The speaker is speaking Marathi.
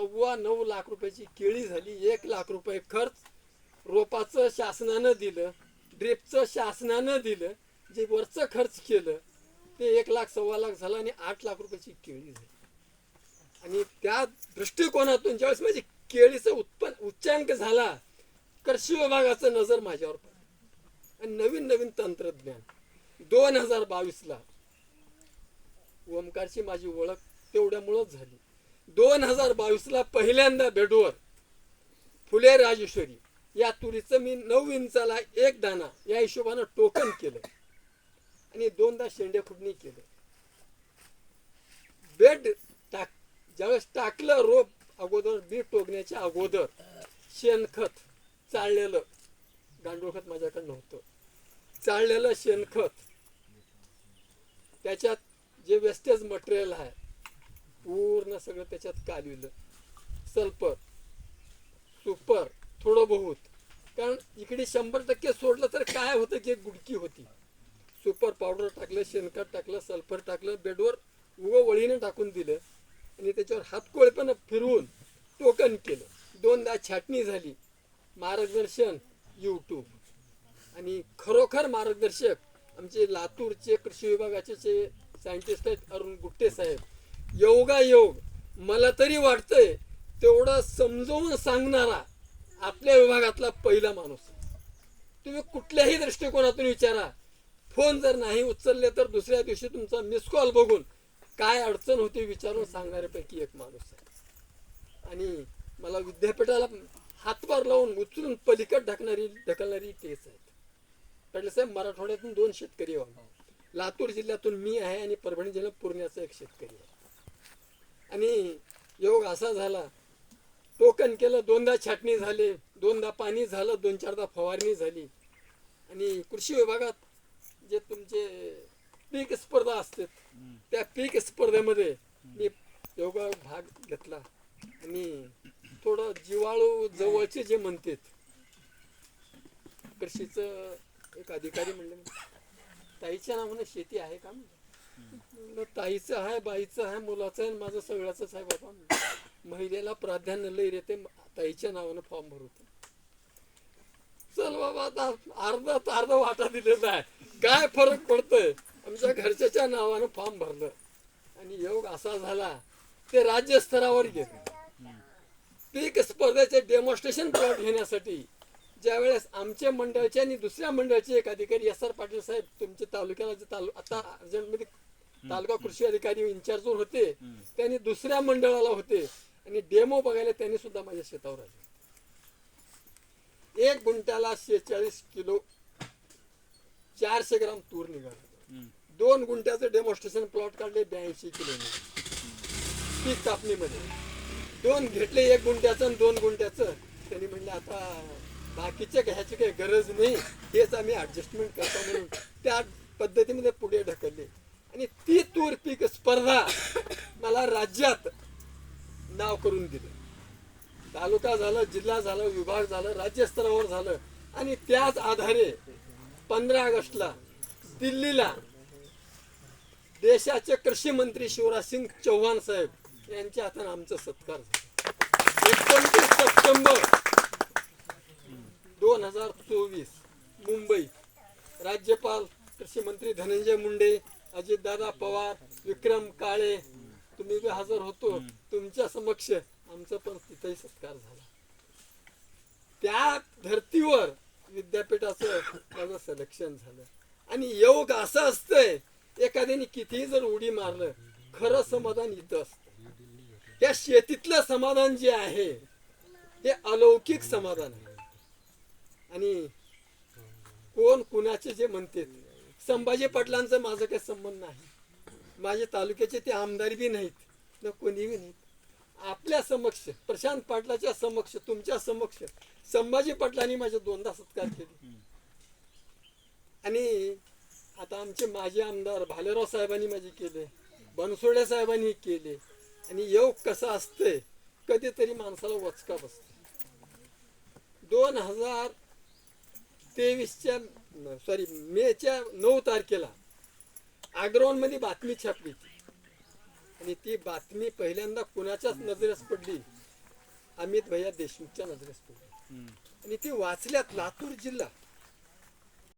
सव्वा नऊ लाख रुपयाची केळी झाली एक लाख रुपये खर्च. रोपाचं शासनानं दिलं ड्रिपचं शासनानं दिलं जे वरचं खर्च केलं ते एक लाख सव्वा लाख झालं आणि आठ लाख रुपयाची केळी झाली. आणि त्या दृष्टिकोनातून ज्यावेळेस माझी केळीचं उत्पन्न उच्चांक झाला कृषी विभागाचं नजर माझ्यावर पडलं. आणि नवीन नवीन तंत्रज्ञान. दोन हजार बावीसला ओमकारची माझी ओळख तेवढ्यामुळंच झाली. दोन हजार बावीसला पहिल्यांदा बेडवर फुले राजेश्वरी. या तुरीचं मी नऊ इंचाला एक दाना या हिशोबानं टोकन केलं. आणि दोनदा शेंडे फुडणी केलं. बेड टाक ज्यावेळेस टाकलं रोप अगोदर बी टोकण्याच्या अगोदर शेणखत चाळलेलं गांडूळ खत माझ्याकडे नव्हतं. चाळलेलं शेणखत त्याच्यात जे वेस्टेज मटेरियल आहे पूर्ण सगळं त्याच्यात कालविलं सल्फर सुपर थोडं बहुत. कारण इकडे शंभर टक्के सोडलं तर काय होतं की एक गुडकी होती. सुपर पावडर टाकलं शेणखत टाकलं सल्फर टाकलं बेडवर उगं वळीनं टाकून दिलं. आणि त्याच्यावर हातकोळपणं फिरवून टोकन केलं. दोनदा छाटणी झाली. मार्गदर्शन यूट्यूब आणि खरोखर मार्गदर्शक आमचे लातूरचे कृषी विभागाचे जे सायंटिस्ट आहेत अरुण गुट्टे साहेब योगायोग मला तरी वाटतंय तेवढं समजवून सांगणारा आपल्या विभागातला पहिला माणूस. तुम्ही कुठल्याही दृष्टिकोनातून विचारा. फोन जर नाही उचलले तर दुसऱ्या दिवशी तुमचा मिस कॉल बघून काय अडचण होती विचारून सांगणाऱ्यापैकी एक माणूस आहे. आणि मला विद्यापीठाला हातभार लावून उचलून पलीकड ढकणारी ढकलणारी तेच आहेत. पडले साहेब मराठवाड्यातून दोन शेतकरी आहे लातूर जिल्ह्यातून मी आहे आणि परभणी जिल्ह्यात पूर्ण्याचा एक शेतकरी आहे. आणि योग असा झाला. टोकन केलं दोनदा छाटणी झाली दोनदा पाणी झालं दोन चारदा फवारणी झाली. आणि कृषी विभागात जे तुमचे पीक स्पर्धा असतात त्या पीक स्पर्धेमध्ये मी योगा भाग घेतला. आणि थोडं जिवाळू जवळचे जे म्हणतात कृषीचं एक अधिकारी म्हणले ताईच्या नावानं शेती आहे का? म्हणजे ताईचं आहे बाईचं आहे मुलाचं आहे माझं सगळ्याच आहे बाबा. महिलेला प्राधान्य लई येते ताईच्या नावानं फॉर्म भरवतो. चल बाबा आता अर्धा तर अर्धा वाटा दिलेला आहे. काय फरक पडतोय? आमच्या घरच्याच्या नावानं फॉर्म भरलं. आणि योग असा झाला ते राज्यस्तरावर गेले. पीक स्पर्धेचे डेमॉन्स्ट्रेशन प्लॉट घेण्यासाठी ज्यावेळेस आमच्या मंडळाचे आणि दुसऱ्या मंडळाचे एक अधिकारी एस आर पाटील साहेब तुमच्या तालुक्याला जे तालु आता अर्जंटमध्ये तालुका कृषी अधिकारी इन्चार्जवर होते त्यांनी दुसऱ्या मंडळाला होते आणि डेमो बघायला त्यांनी सुद्धा माझ्या शेतावर आले. एक गुंठ्याला शेहेचाळीस किलो चारशे ग्राम तूर निघाला. दोन गुंठ्याचं डेमॉन्स्ट्रेशन प्लॉट काढले ब्याऐंशी किलो पीक कापणीमध्ये. दोन घेतले एक गुंठ्याचं आणि दोन गुंठ्याचं. त्यांनी म्हणले आता बाकीचे घ्यायची काही गरज नाही. हेच आम्ही ॲडजस्टमेंट करतो म्हणून. त्या पद्धतीमध्ये पुढे ढकलले. आणि ती तूर पीक स्पर्धा मला राज्यात नाव करून दिलं. तालुका झालं जिल्हा झालं विभाग झालं राज्यस्तरावर झालं. आणि त्याच आधारे पंधरा ऑगस्टला दिल्लीला देशाचे कृषी मंत्री शिवराज सिंग चौहान साहेब यांच्या हाताने आमचा सत्कार झाला. एकोणतीस सप्टेंबर दोन हजार चोवीस मुंबई. राज्यपाल कृषी मंत्री धनंजय मुंडे अजितदादा पवार विक्रम काळे. तुम्ही बी हजर होतो. तुमच्या समक्ष आमचा पण तिथेही सत्कार झाला. त्या धर्तीवर विद्यापीठाचं माझं सिलेक्शन झालं. आणि योग असं असतंय एखाद्याने कितीही जर उडी मारलं खरं समाधान इथं असतं. त्या शेतीतलं समाधान जे आहे हे अलौकिक समाधान आहे आणि कोण कुणाचे जे म्हणते संभाजी पाटलांचं माझं काही संबंध नाही. माझे तालुक्याचे ते आमदार बी नाहीत न कोणी बी नाहीत. आपल्या समक्ष प्रशांत पाटलाच्या समक्ष तुमच्या समक्ष संभाजी पाटलांनी माझे दोनदा सत्कार केले. आणि आता आमचे माजी आमदार भालेराव साहेबांनी माझे केले बनसोडे साहेबांनी केले. आणि योग कसा असते कधीतरी माणसाला वचका बसते दोन हजार तेवीसच्या सॉरी मेच्या नऊ तारखेला मध्ये बातमी छापली आणि ती बातमी पहिल्यांदा कुणाच्याच नजरेस पडली? अमित भैया देशमुखच्या नजरेस पडली. आणि ती वाचल्यात लातूर जिल्हा.